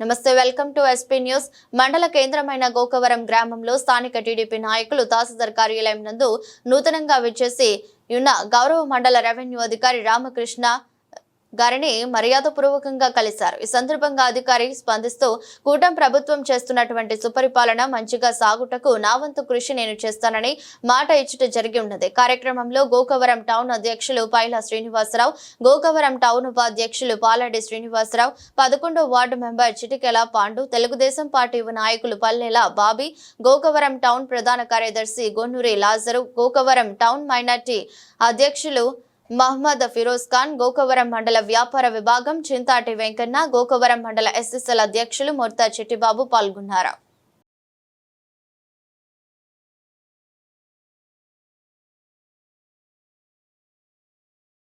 నమస్తే welcome to SP news. మండల కేంద్రమైన గోకవరం గ్రామంలో స్థానిక టీడీపీ నాయకులు తహసీల్దార్ కార్యాలయం నందు నూతనంగా విచ్చేసి ఉన్న గౌరవ మండల రెవెన్యూ అధికారి రామకృష్ణ గారిని మర్యాదపూర్వకంగా కలిశారు. ఈ సందర్భంగా అధికారి స్పందిస్తూ కూటం ప్రభుత్వం చేస్తున్నటువంటి సుపరిపాలన మంచిగా సాగుటకు నా వంతు కృషి నేను చేస్తానని మాట ఇచ్చుట జరిగి ఉన్నది. కార్యక్రమంలో గోకవరం టౌన్ అధ్యక్షులు పైలా శ్రీనివాసరావు గోకవరం టౌన్ ఉపాధ్యక్షులు పాలడి శ్రీనివాసరావు పదకొండో ward member Chitikela Pandu Telugu Desam party నాయకులు పల్లెల బాబీ గోకవరం టౌన్ ప్రధాన కార్యదర్శి గొన్నూరి లాజరు గోకవరం టౌన్ మైనార్టీ అధ్యక్షులు మహ్మద్ ఫిరోజ్ ఖాన్ గోకవరం మండల వ్యాపార విభాగం చింతాటి వెంకన్న గోకవరం మండల ఎస్ఎస్ఎల్ అధ్యక్షులు మొర్తా చెట్టిబాబు పాల్గొన్నారు.